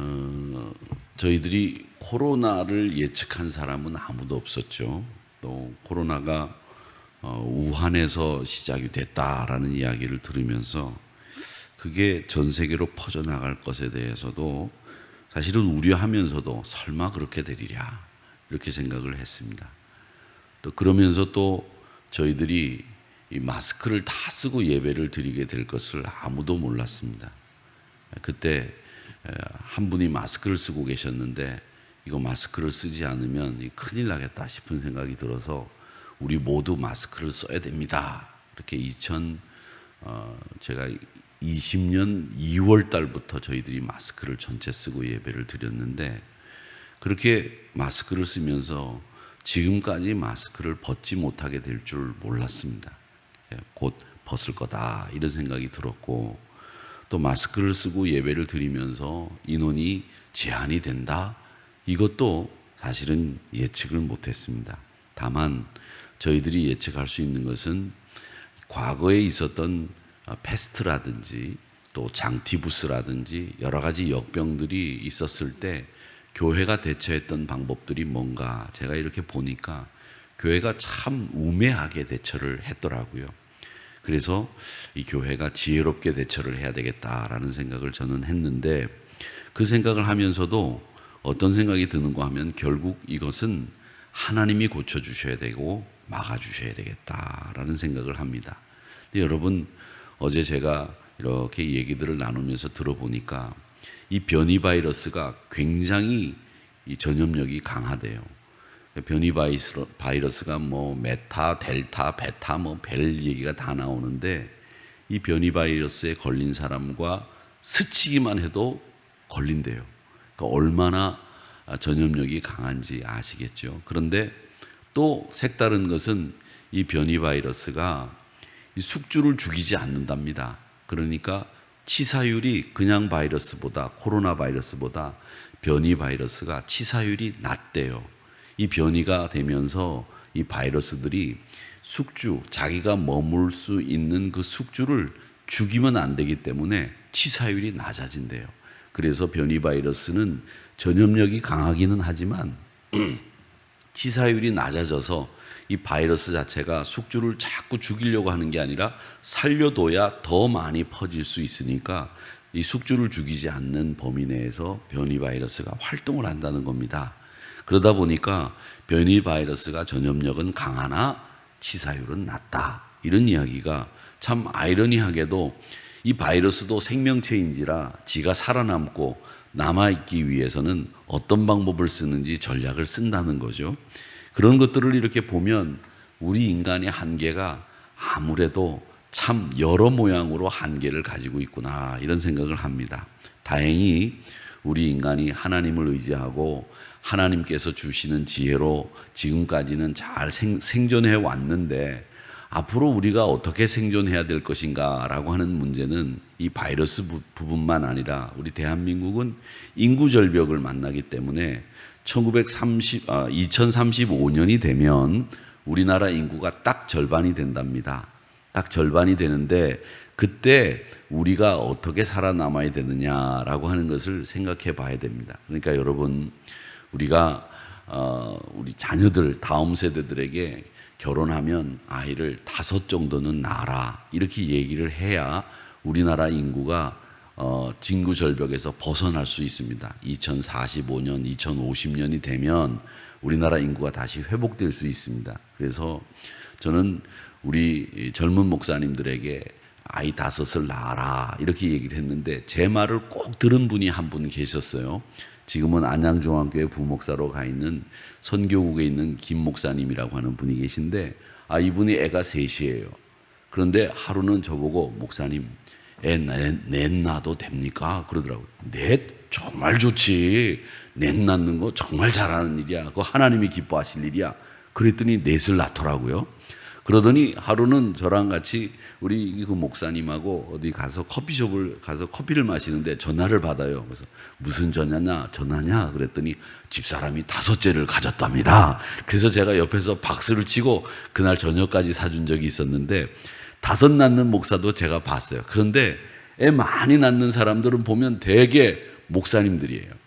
어, 저희들이 코로나를 예측한 사람은 아무도 없었죠. 또 코로나가 어, 우한에서 시작이 됐다라는 이야기를 들으면서 그게 전 세계로 퍼져 나갈 것에 대해서도 사실은 우려하면서도 설마 그렇게 되리랴 이렇게 생각을 했습니다. 또 그러면서 또 저희들이 이 마스크를 다 쓰고 예배를 드리게 될 것을 아무도 몰랐습니다. 그때 에, 한 분이 마스크를 쓰고 계셨는데 이거 마스크를 쓰지 않으면 이 큰일 나겠다 싶은 생각이 들어서 우리 모두 마스크를 써야 됩니다. 이렇게 2000 어, 제가 20년 2월 달부터 저희들이 마스크를 전체 쓰고 예배를 드렸는데 그렇게 마스크를 쓰면서 지금까지 마스크를 벗지 못하게 될 줄 몰랐습니다. 예, 곧 벗을 거다 이런 생각이 들었고 또 마스크를 쓰고 예배를 드리면서 인원이 제한이 된다 이것도 사실은 예측을 못했습니다. 다만 저희들이 예측할 수 있는 것은 과거에 있었던 어, 패스트라든지 또 장티부스라든지 여러 가지 역병들이 있었을 때 교회가 대처했던 방법들이 뭔가 제가 이렇게 보니까 교회가 참 우매하게 대처를 했더라고요. 그래서 이 교회가 지혜롭게 대처를 해야 되겠다라는 생각을 저는 했는데 그 생각을 하면서도 어떤 생각이 드는가 하면 결국 이것은 하나님이 고쳐주셔야 되고 막아주셔야 되겠다라는 생각을 합니다. 근데 여러분 어제 제가 이렇게 얘기들을 나누면서 들어보니까 이 변이 바이러스가 굉장히 이 전염력이 강하대요. 변이 바이러스, 바이러스가 뭐 메타, 델타, 베타 뭐별 얘기가 다 나오는데 이 변이 바이러스에 걸린 사람과 스치기만 해도 걸린대요. 그러니까 얼마나 전염력이 강한지 아시겠죠. 그런데 또 색다른 것은 이 변이 바이러스가 이 숙주를 죽이지 않는답니다. 그러니까 치사율이 그냥 바이러스보다 코로나 바이러스보다 변이 바이러스가 치사율이 낮대요. 이 변이가 되면서 이 바이러스들이 숙주, 자기가 머물 수 있는 그 숙주를 죽이면 안 되기 때문에 치사율이 낮아진대요. 그래서 변이 바이러스는 전염력이 강하기는 하지만 치사율이 낮아져서 이 바이러스 자체가 숙주를 자꾸 죽이려고 하는 게 아니라 살려둬야 더 많이 퍼질 수 있으니까 이 숙주를 죽이지 않는 범위 내에서 변이 바이러스가 활동을 한다는 겁니다. 그러다 보니까 변이 바이러스가 전염력은 강하나 치사율은 낮다. 이런 이야기가 참 아이러니하게도 이 바이러스도 생명체인지라 지가 살아남고 남아있기 위해서는 어떤 방법을 쓰는지 전략을 쓴다는 거죠. 그런 것들을 이렇게 보면 우리 인간의 한계가 아무래도 참 여러 모양으로 한계를 가지고 있구나 이런 생각을 합니다. 다행히 우리 인간이 하나님을 의지하고 하나님께서 주시는 지혜로 지금까지는 잘 생, 생존해 왔는데 앞으로 우리가 어떻게 생존해야 될 것인가라고 하는 문제는 이 바이러스 부 분만 아니라 우리 대한민국은 인구 절벽을 만나기 때문에 1930, 아, 2035년이 되면 우리나라 인구가 딱 절반이 된답니다. 딱 절반이 되는데 그때 우리가 어떻게 살아남아야 되느냐라고 하는 것을 생각해 봐야 됩니다. 그러니까 여러분 우리가 어, 우리 자녀들 다음 세대들에게 결혼하면 아이를 다섯 정도는 낳아라 이렇게 얘기를 해야 우리나라 인구가 어, 진구 절벽에서 벗어날 수 있습니다. 2045년, 2050년이 되면 우리나라 인구가 다시 회복될 수 있습니다. 그래서 저는 우리 젊은 목사님들에게 아이 다섯을 낳아라 이렇게 얘기를 했는데 제 말을 꼭 들은 분이 한 분 계셨어요. 지금은 안양중앙교회 부목사로 가 있는 선교국에 있는 김 목사님이라고 하는 분이 계신데 아 이분이 애가 셋이에요. 그런데 하루는 저보고 목사님 애넷 낳아도 됩니까? 그러더라고요. 넷 정말 좋지. 넷 낳는 거 정말 잘하는 일이야. 그거 하나님이 기뻐하실 일이야. 그랬더니 넷을 낳더라고요. 그러더니 하루는 저랑 같이 우리 그 목사님하고 어디 가서 커피숍을 가서 커피를 마시는데 전화를 받아요. 그래서 무슨 전화냐, 전화냐 그랬더니 집사람이 다섯째를 가졌답니다. 그래서 제가 옆에서 박수를 치고 그날 저녁까지 사준 적이 있었는데 다섯 낳는 목사도 제가 봤어요. 그런데 애 많이 낳는 사람들은 보면 대개 목사님들이에요.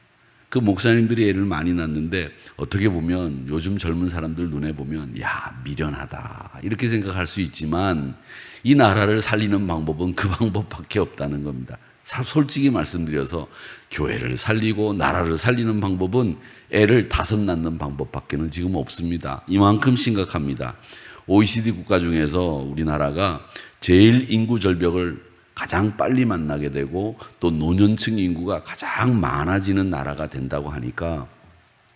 그 목사님들이 애를 많이 낳는데 어떻게 보면 요즘 젊은 사람들 눈에 보면 야 미련하다 이렇게 생각할 수 있지만 이 나라를 살리는 방법은 그 방법밖에 없다는 겁니다. 사- 솔직히 말씀드려서 교회를 살리고 나라를 살리는 방법은 애를 다섯 낳는 방법밖에는 지금 없습니다. 이만큼 심각합니다. OECD 국가 중에서 우리나라가 제일 인구 절벽을 가장 빨리 만나게 되고 또 노년층 인구가 가장 많아지는 나라가 된다고 하니까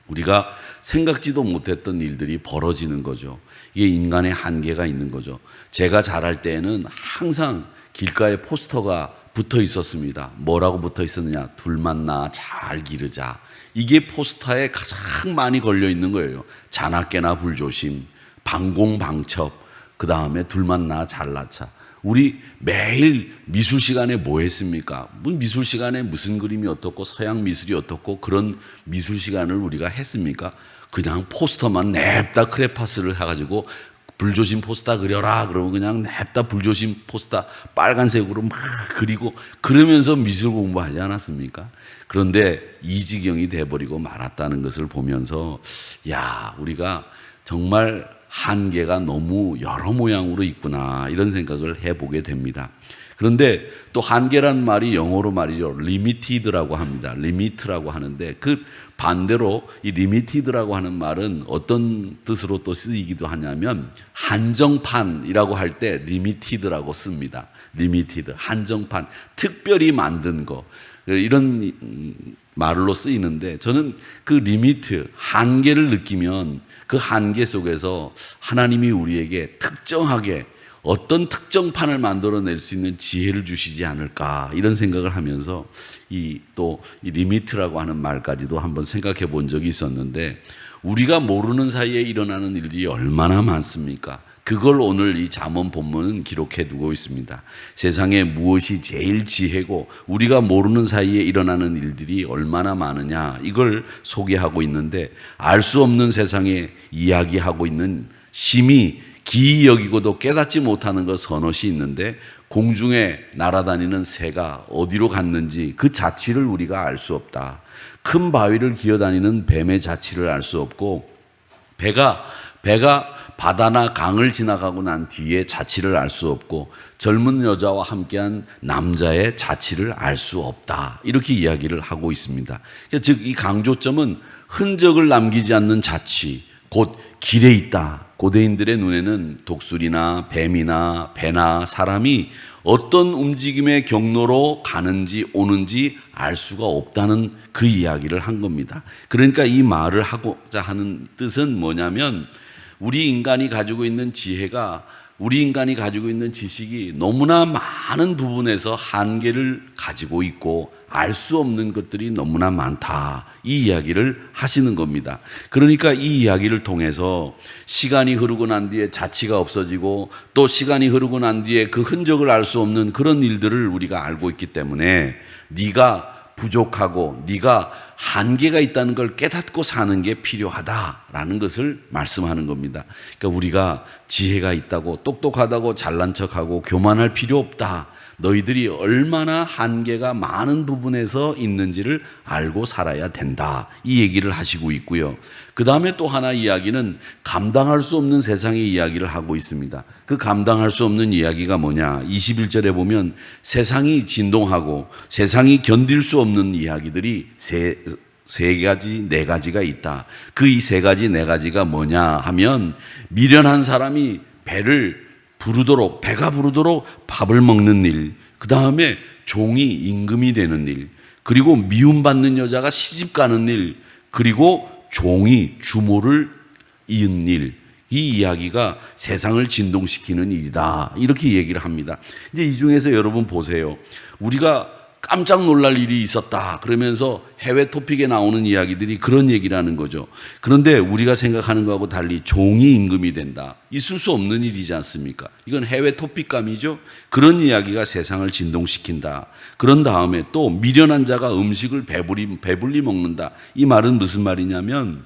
우리가 생각지도 못했던 일들이 벌어지는 거죠. 이게 인간의 한계가 있는 거죠. 제가 자랄 때에는 항상 길가에 포스터가 붙어 있었습니다. 뭐라고 붙어 있었느냐? 둘 만나 잘 기르자. 이게 포스터에 가장 많이 걸려 있는 거예요. 자나깨나 불조심, 방공방첩, 그 다음에 둘 만나 잘 낳자. 우리 매일 미술 시간에 뭐 했습니까? 뭐 미술 시간에 무슨 그림이 어떻고 서양 미술이 어떻고 그런 미술 시간을 우리가 했습니까? 그냥 포스터만 냅다 크레파스를 해가지고 불조심 포스터 그려라 그러면 그냥 냅다 불조심 포스터 빨간색으로 막 그리고 그러면서 미술 공부하지 않았습니까? 그런데 이 지경이 돼버리고 말았다는 것을 보면서 야 우리가 정말 한계가 너무 여러 모양으로 있구나 이런 생각을 해보게 됩니다. 그런데 또 한계란 말이 영어로 말이죠. limited라고 합니다. limit라고 하는데 그 반대로 이 limited라고 하는 말은 어떤 뜻으로 또 쓰이기도 하냐면 한정판이라고 할때 limited라고 씁니다. limited 한정판 특별히 만든 거 이런 말로 쓰이는데 저는 그 리미트 한계를 느끼면 그 한계 속에서 하나님이 우리에게 특정하게 어떤 특정판을 만들어낼 수 있는 지혜를 주시지 않을까 이런 생각을 하면서 이 또이 리미트라고 하는 말까지도 한번 생각해 본 적이 있었는데 우리가 모르는 사이에 일어나는 일들이 얼마나 많습니까? 그걸 오늘 이 잠언 본문은 기록해 두고 있습니다. 세상에 무엇이 제일 지혜고 우리가 모르는 사이에 일어나는 일들이 얼마나 많으냐 이걸 소개하고 있는데 알 수 없는 세상에 이야기하고 있는 심히 기이 여기고도 깨닫지 못하는 것 서너시 있는데 공중에 날아다니는 새가 어디로 갔는지 그 자취를 우리가 알 수 없다. 큰 바위를 기어다니는 뱀의 자취를 알 수 없고 배가 배가 바다나 강을 지나가고 난 뒤에 자취를 알 수 없고 젊은 여자와 함께한 남자의 자취를 알 수 없다. 이렇게 이야기를 하고 있습니다. 즉 이 강조점은 흔적을 남기지 않는 자취, 곧 길에 있다. 고대인들의 눈에는 독수리나 뱀이나 배나 사람이 어떤 움직임의 경로로 가는지 오는지 알 수가 없다는 그 이야기를 한 겁니다. 그러니까 이 말을 하고자 하는 뜻은 뭐냐면 우리 인간이 가지고 있는 지혜가 우리 인간이 가지고 있는 지식이 너무나 많은 부분에서 한계를 가지고 있고 알 수 없는 것들이 너무나 많다. 이 이야기를 하시는 겁니다. 그러니까 이 이야기를 통해서 시간이 흐르고 난 뒤에 자취가 없어지고 또 시간이 흐르고 난 뒤에 그 흔적을 알 수 없는 그런 일들을 우리가 알고 있기 때문에 네가 부족하고 네가 한계가 있다는 걸 깨닫고 사는 게 필요하다라는 것을 말씀하는 겁니다. 그러니까 우리가 지혜가 있다고 똑똑하다고 잘난 척하고 교만할 필요 없다. 너희들이 얼마나 한계가 많은 부분에서 있는지를 알고 살아야 된다. 이 얘기를 하시고 있고요. 그 다음에 또 하나 이야기는 감당할 수 없는 세상의 이야기를 하고 있습니다. 그 감당할 수 없는 이야기가 뭐냐. 21절에 보면 세상이 진동하고 세상이 견딜 수 없는 이야기들이 세, 세 가지, 네 가지가 있다. 그 이 세 가지, 네 가지가 뭐냐 하면 미련한 사람이 배를 부르도록 배가 부르도록 밥을 먹는 일, 그 다음에 종이 임금이 되는 일, 그리고 미움받는 여자가 시집 가는 일, 그리고 종이 주모를 이은 일. 이 이야기가 세상을 진동시키는 일이다. 이렇게 얘기를 합니다. 이제 이 중에서 여러분 보세요. 우리가 깜짝 놀랄 일이 있었다. 그러면서 해외 토픽에 나오는 이야기들이 그런 얘기라는 거죠. 그런데 우리가 생각하는 거하고 달리 종이 임금이 된다. 있을 수 없는 일이지 않습니까? 이건 해외 토픽감이죠. 그런 이야기가 세상을 진동시킨다. 그런 다음에 또 미련한 자가 음식을 배불리, 배불리 먹는다. 이 말은 무슨 말이냐면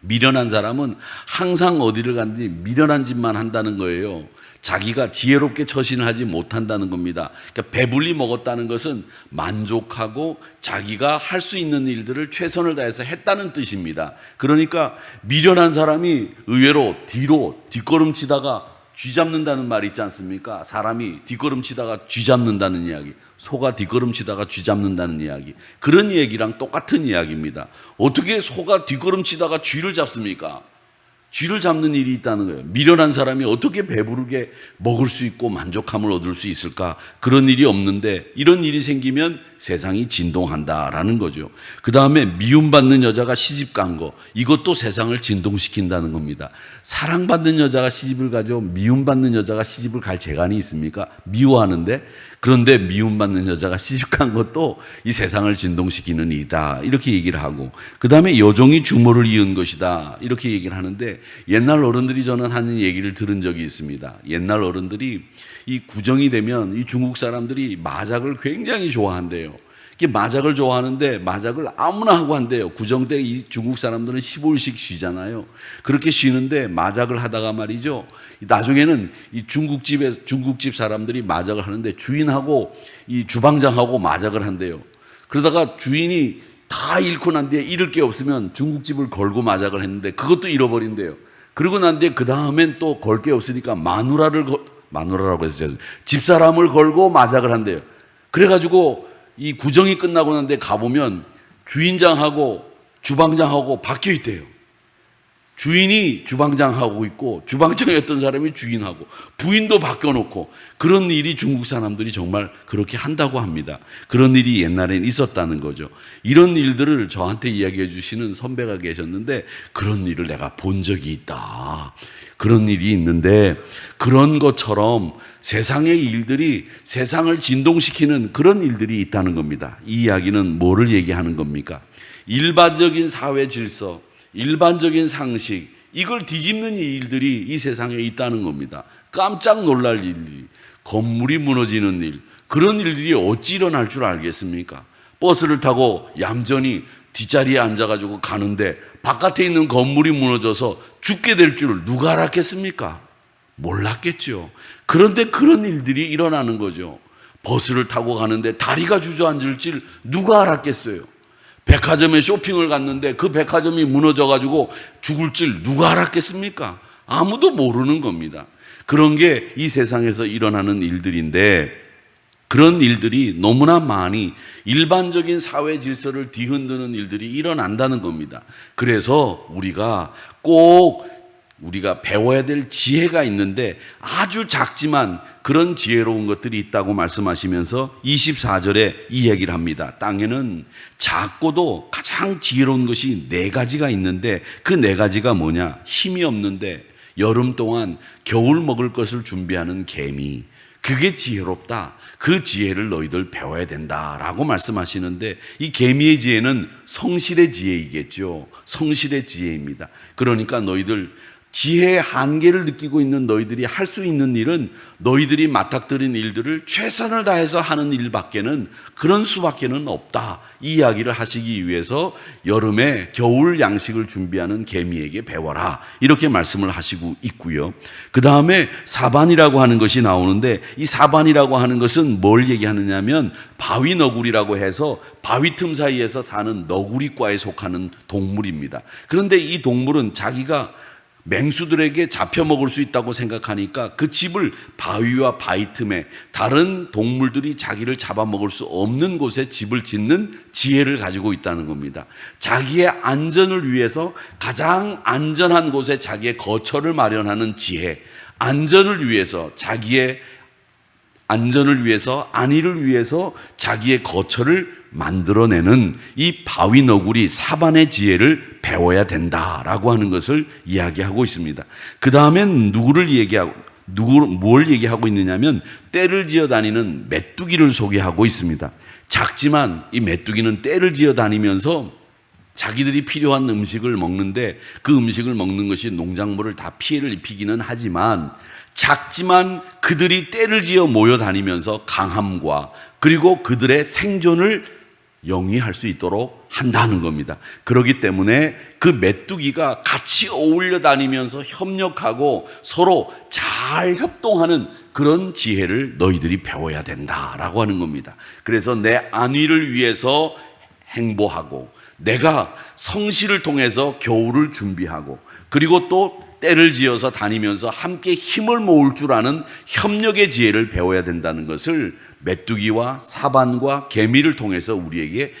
미련한 사람은 항상 어디를 간지 미련한 짓만 한다는 거예요. 자기가 지혜롭게 처신을 하지 못한다는 겁니다. 그러니까 배불리 먹었다는 것은 만족하고 자기가 할 수 있는 일들을 최선을 다해서 했다는 뜻입니다. 그러니까 미련한 사람이 의외로 뒤로 뒷걸음치다가 쥐 잡는다는 말이 있지 않습니까? 사람이 뒷걸음치다가 쥐 잡는다는 이야기, 소가 뒷걸음치다가 쥐 잡는다는 이야기. 그런 얘기랑 똑같은 이야기입니다. 어떻게 소가 뒷걸음치다가 쥐를 잡습니까? 쥐를 잡는 일이 있다는 거예요. 미련한 사람이 어떻게 배부르게 먹을 수 있고 만족함을 얻을 수 있을까? 그런 일이 없는데 이런 일이 생기면 세상이 진동한다라는 거죠. 그 다음에 미움받는 여자가 시집 간 거. 이것도 세상을 진동시킨다는 겁니다. 사랑받는 여자가 시집을 가죠. 미움받는 여자가 시집을 갈 재간이 있습니까? 미워하는데. 그런데 미움받는 여자가 시집 간 것도 이 세상을 진동시키는 일이다. 이렇게 얘기를 하고. 그 다음에 여종이 주모를 이은 것이다. 이렇게 얘기를 하는데 옛날 어른들이 저는 하는 얘기를 들은 적이 있습니다. 옛날 어른들이 이 구정이 되면 이 중국 사람들이 마작을 굉장히 좋아한대요. 이게 마작을 좋아하는데 마작을 아무나 하고 한대요. 구정 때 이 중국 사람들은 15일씩 쉬잖아요. 그렇게 쉬는데 마작을 하다가 말이죠. 나중에는 이 중국집에 중국집 사람들이 마작을 하는데 주인하고 이 주방장하고 마작을 한대요. 그러다가 주인이 다 잃고 난 뒤에 잃을 게 없으면 중국집을 걸고 마작을 했는데 그것도 잃어버린대요. 그러고 난 뒤에 그 다음엔 또 걸 게 없으니까 마누라를 걸, 마누라라고 해서. 집사람을 걸고 마작을 한대요. 그래가지고 이 구정이 끝나고 난데 가보면 주인장하고 주방장하고 바뀌어 있대요. 주인이 주방장하고 있고 주방장이었던 사람이 주인하고 부인도 바뀌어놓고 그런 일이 중국 사람들이 정말 그렇게 한다고 합니다. 그런 일이 옛날엔 있었다는 거죠. 이런 일들을 저한테 이야기해 주시는 선배가 계셨는데 그런 일을 내가 본 적이 있다. 그런 일이 있는데 그런 것처럼 세상의 일들이 세상을 진동시키는 그런 일들이 있다는 겁니다. 이 이야기는 뭐를 얘기하는 겁니까? 일반적인 사회 질서, 일반적인 상식, 이걸 뒤집는 일들이 이 세상에 있다는 겁니다. 깜짝 놀랄 일들이, 건물이 무너지는 일, 그런 일들이 어찌 일어날 줄 알겠습니까? 버스를 타고 얌전히 뒷자리에 앉아가지고 가는데 바깥에 있는 건물이 무너져서 죽게 될 줄 누가 알았겠습니까? 몰랐겠죠. 그런데 그런 일들이 일어나는 거죠. 버스를 타고 가는데 다리가 주저앉을 줄 누가 알았겠어요? 백화점에 쇼핑을 갔는데 그 백화점이 무너져가지고 죽을 줄 누가 알았겠습니까? 아무도 모르는 겁니다. 그런 게 이 세상에서 일어나는 일들인데 그런 일들이 너무나 많이 일반적인 사회 질서를 뒤흔드는 일들이 일어난다는 겁니다. 그래서 우리가 꼭 우리가 배워야 될 지혜가 있는데 아주 작지만 그런 지혜로운 것들이 있다고 말씀하시면서 24절에 이 얘기를 합니다. 땅에는 작고도 가장 지혜로운 것이 네 가지가 있는데 그 네 가지가 뭐냐? 힘이 없는데 여름 동안 겨울 먹을 것을 준비하는 개미. 그게 지혜롭다. 그 지혜를 너희들 배워야 된다 라고 말씀하시는데 이 개미의 지혜는 성실의 지혜이겠죠. 성실의 지혜입니다. 그러니까 너희들 지혜의 한계를 느끼고 있는 너희들이 할 수 있는 일은 너희들이 맡닥뜨린 일들을 최선을 다해서 하는 일밖에는 그런 수밖에는 없다. 이 이야기를 하시기 위해서 여름에 겨울 양식을 준비하는 개미에게 배워라. 이렇게 말씀을 하시고 있고요. 그 다음에 사반이라고 하는 것이 나오는데 이 사반이라고 하는 것은 뭘 얘기하느냐면 바위 너구리라고 해서 바위 틈 사이에서 사는 너구리과에 속하는 동물입니다. 그런데 이 동물은 자기가 맹수들에게 잡혀 먹을 수 있다고 생각하니까 그 집을 바위와 바위 틈에 다른 동물들이 자기를 잡아먹을 수 없는 곳에 집을 짓는 지혜를 가지고 있다는 겁니다. 자기의 안전을 위해서 가장 안전한 곳에 자기의 거처를 마련하는 지혜, 안전을 위해서 자기의 안전을 위해서 안위를 위해서 자기의 거처를 만들어내는 이 바위 너구리 사반의 지혜를 배워야 된다라고 하는 것을 이야기하고 있습니다. 그 다음엔 누구를 얘기하고 누구 뭘 얘기하고 있느냐면 때를 지어 다니는 메뚜기를 소개하고 있습니다. 작지만 이 메뚜기는 때를 지어 다니면서 자기들이 필요한 음식을 먹는데 그 음식을 먹는 것이 농작물을 다 피해를 입히기는 하지만 작지만 그들이 때를 지어 모여 다니면서 강함과 그리고 그들의 생존을 영위할 수 있도록 한다는 겁니다. 그렇기 때문에 그 메뚜기가 같이 어울려 다니면서 협력하고 서로 잘 협동하는 그런 지혜를 너희들이 배워야 된다라고 하는 겁니다. 그래서 내 안위를 위해서 행보하고 내가 성실을 통해서 겨울을 준비하고 그리고 또 때를 지어서 다니면서 함께 힘을 모을 줄 아는 협력의 지혜를 배워야 된다는 것을 메뚜기와 사반과 개미를 통해서 우리에게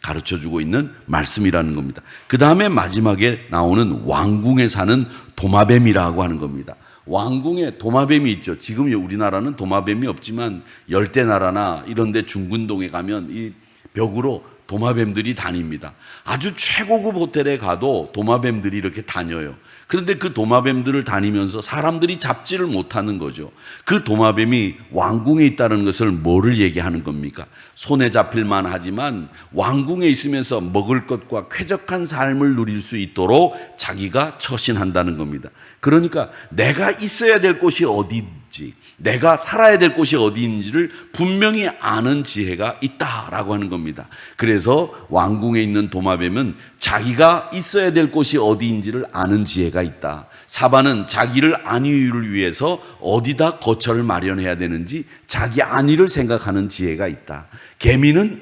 가르쳐 주고 있는 말씀이라는 겁니다. 그 다음에 마지막에 나오는 왕궁에 사는 도마뱀이라고 하는 겁니다. 왕궁에 도마뱀이 있죠. 지금 우리나라는 도마뱀이 없지만 열대 나라나 이런데 중군동에 가면 이 벽으로 도마뱀들이 다닙니다. 아주 최고급 호텔에 가도 도마뱀들이 이렇게 다녀요. 그런데 그 도마뱀들을 다니면서 사람들이 잡지를 못하는 거죠. 그 도마뱀이 왕궁에 있다는 것을 뭐를 얘기하는 겁니까? 손에 잡힐만 하지만 왕궁에 있으면서 먹을 것과 쾌적한 삶을 누릴 수 있도록 자기가 처신한다는 겁니다. 그러니까 내가 있어야 될 곳이 어디인지, 내가 살아야 될 곳이 어디인지를 분명히 아는 지혜가 있다라고 하는 겁니다. 그래서 왕궁에 있는 도마뱀은 자기가 있어야 될 곳이 어디인지를 아는 지혜가 있다. 사바는 자기를 안위를 위해서 어디다 거처를 마련해야 되는지 자기 안위를 생각하는 지혜가 있다. 개미는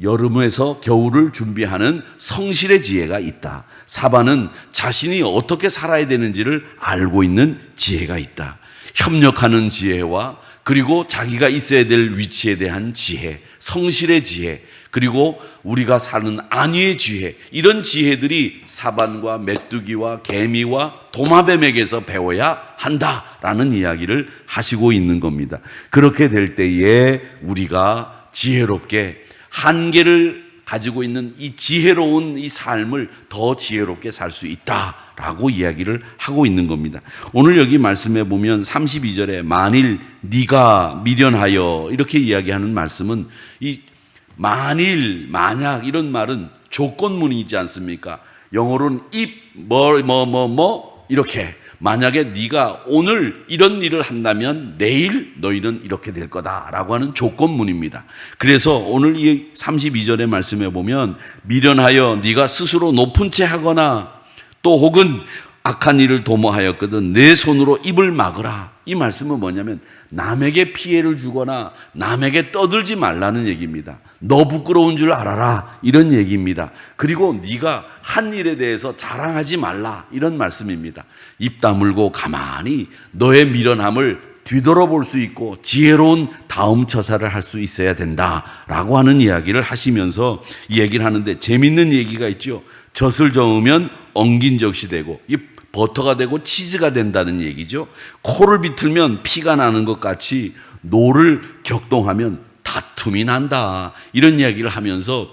여름에서 겨울을 준비하는 성실의 지혜가 있다. 사바는 자신이 어떻게 살아야 되는지를 알고 있는 지혜가 있다. 협력하는 지혜와 그리고 자기가 있어야 될 위치에 대한 지혜, 성실의 지혜, 그리고 우리가 사는 안위의 지혜, 이런 지혜들이 사반과 메뚜기와 개미와 도마뱀에게서 배워야 한다라는 이야기를 하시고 있는 겁니다. 그렇게 될 때에 우리가 지혜롭게 한계를 가지고 있는 이 지혜로운 이 삶을 더 지혜롭게 살 수 있다 라고 이야기를 하고 있는 겁니다. 오늘 여기 말씀해 보면 32절에 만일 네가 미련하여 이렇게 이야기하는 말씀은 이 만일 만약 이런 말은 조건문이지 않습니까? 영어로는 if 뭐 뭐 뭐 뭐 이렇게 만약에 네가 오늘 이런 일을 한다면 내일 너희는 이렇게 될 거다라고 하는 조건문입니다. 그래서 오늘 이 32절의 말씀에 보면 미련하여 네가 스스로 높은 채 하거나 또 혹은 악한 일을 도모하였거든 내 손으로 입을 막으라. 이 말씀은 뭐냐면 남에게 피해를 주거나 남에게 떠들지 말라는 얘기입니다. 너 부끄러운 줄 알아라 이런 얘기입니다. 그리고 네가 한 일에 대해서 자랑하지 말라 이런 말씀입니다. 입 다물고 가만히 너의 미련함을 뒤돌아볼 수 있고 지혜로운 다음 처사를 할 수 있어야 된다라고 하는 이야기를 하시면서 이 얘기를 하는데 재밌는 얘기가 있죠. 젖을 저으면 엉긴 젖이 되고 이 버터가 되고 치즈가 된다는 얘기죠. 코를 비틀면 피가 나는 것 같이 노를 격동하면 다툼이 난다. 이런 이야기를 하면서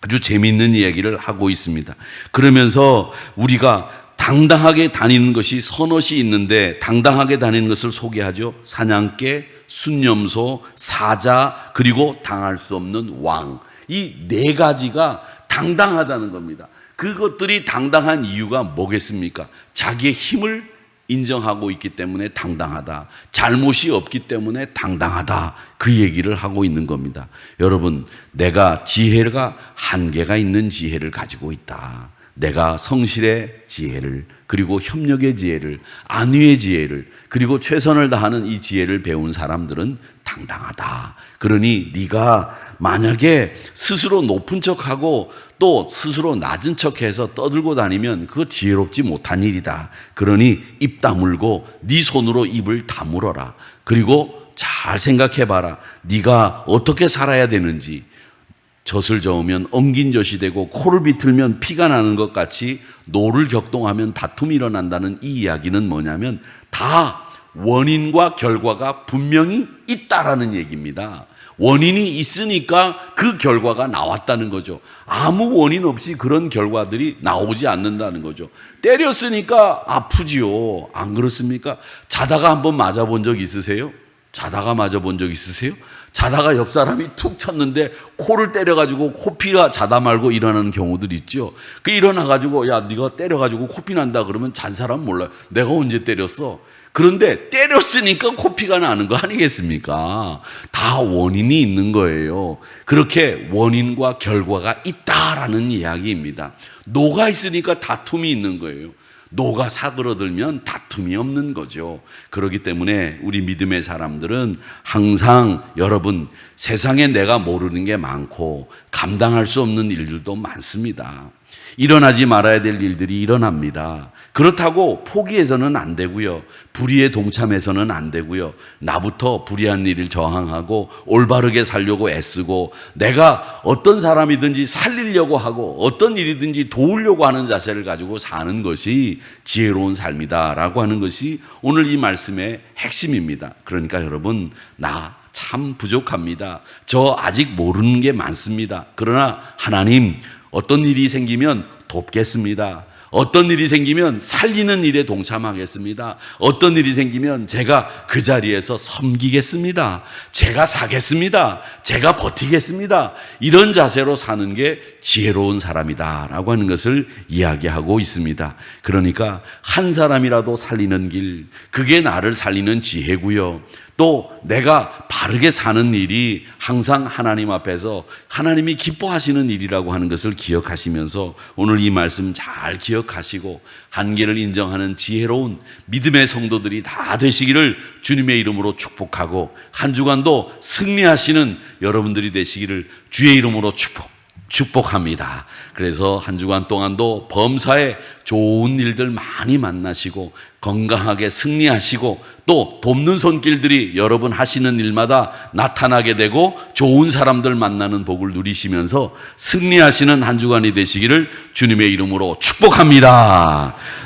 아주 재미있는 이야기를 하고 있습니다. 그러면서 우리가 당당하게 다니는 것이 선엇이 있는데 당당하게 다니는 것을 소개하죠. 사냥개, 순념소, 사자, 그리고 당할 수 없는 왕. 이 네 가지가 당당하다는 겁니다. 그것들이 당당한 이유가 뭐겠습니까? 자기의 힘을 인정하고 있기 때문에 당당하다. 잘못이 없기 때문에 당당하다. 그 얘기를 하고 있는 겁니다. 여러분, 내가 지혜가 한계가 있는 지혜를 가지고 있다. 내가 성실의 지혜를 그리고 협력의 지혜를 안위의 지혜를 그리고 최선을 다하는 이 지혜를 배운 사람들은 당당하다. 그러니 네가 만약에 스스로 높은 척하고 또 스스로 낮은 척해서 떠들고 다니면 그거 지혜롭지 못한 일이다. 그러니 입 다물고 네 손으로 입을 다물어라. 그리고 잘 생각해 봐라. 네가 어떻게 살아야 되는지 젖을 저으면 엉긴 젖이 되고 코를 비틀면 피가 나는 것 같이 노를 격동하면 다툼이 일어난다는 이 이야기는 뭐냐면 다 원인과 결과가 분명히 있다라는 얘기입니다. 원인이 있으니까 그 결과가 나왔다는 거죠. 아무 원인 없이 그런 결과들이 나오지 않는다는 거죠. 때렸으니까 아프지요. 안 그렇습니까? 자다가 한번 맞아본 적 있으세요? 자다가 맞아본 적 있으세요? 자다가 옆 사람이 툭 쳤는데 코를 때려가지고 코피가 자다 말고 일어나는 경우들 있죠. 그 일어나가지고 야 네가 때려가지고 코피 난다 그러면 잔 사람 몰라요. 내가 언제 때렸어? 그런데 때렸으니까 코피가 나는 거 아니겠습니까? 다 원인이 있는 거예요. 그렇게 원인과 결과가 있다라는 이야기입니다. 노가 있으니까 다툼이 있는 거예요. 노가 사그러들면 다툼이 없는 거죠. 그렇기 때문에 우리 믿음의 사람들은 항상 여러분 세상에 내가 모르는 게 많고 감당할 수 없는 일들도 많습니다. 일어나지 말아야 될 일들이 일어납니다. 그렇다고 포기해서는 안 되고요. 불의에 동참해서는 안 되고요. 나부터 불의한 일을 저항하고 올바르게 살려고 애쓰고 내가 어떤 사람이든지 살리려고 하고 어떤 일이든지 도우려고 하는 자세를 가지고 사는 것이 지혜로운 삶이다라고 하는 것이 오늘 이 말씀의 핵심입니다. 그러니까 여러분 나참 부족합니다. 저 아직 모르는 게 많습니다. 그러나 하나님 어떤 일이 생기면 돕겠습니다. 어떤 일이 생기면 살리는 일에 동참하겠습니다. 어떤 일이 생기면 제가 그 자리에서 섬기겠습니다. 제가 사겠습니다. 제가 버티겠습니다. 이런 자세로 사는 게 지혜로운 사람이다 라고 하는 것을 이야기하고 있습니다. 그러니까 한 사람이라도 살리는 길, 그게 나를 살리는 지혜고요. 또 내가 바르게 사는 일이 항상 하나님 앞에서 하나님이 기뻐하시는 일이라고 하는 것을 기억하시면서 오늘 이 말씀 잘 기억하시고 한계를 인정하는 지혜로운 믿음의 성도들이 다 되시기를 주님의 이름으로 축복하고 한 주간도 승리하시는 여러분들이 되시기를 주의 이름으로 축복 축복합니다. 그래서 한 주간 동안도 범사에 좋은 일들 많이 만나시고 건강하게 승리하시고 또 돕는 손길들이 여러분 하시는 일마다 나타나게 되고 좋은 사람들 만나는 복을 누리시면서 승리하시는 한 주간이 되시기를 주님의 이름으로 축복합니다.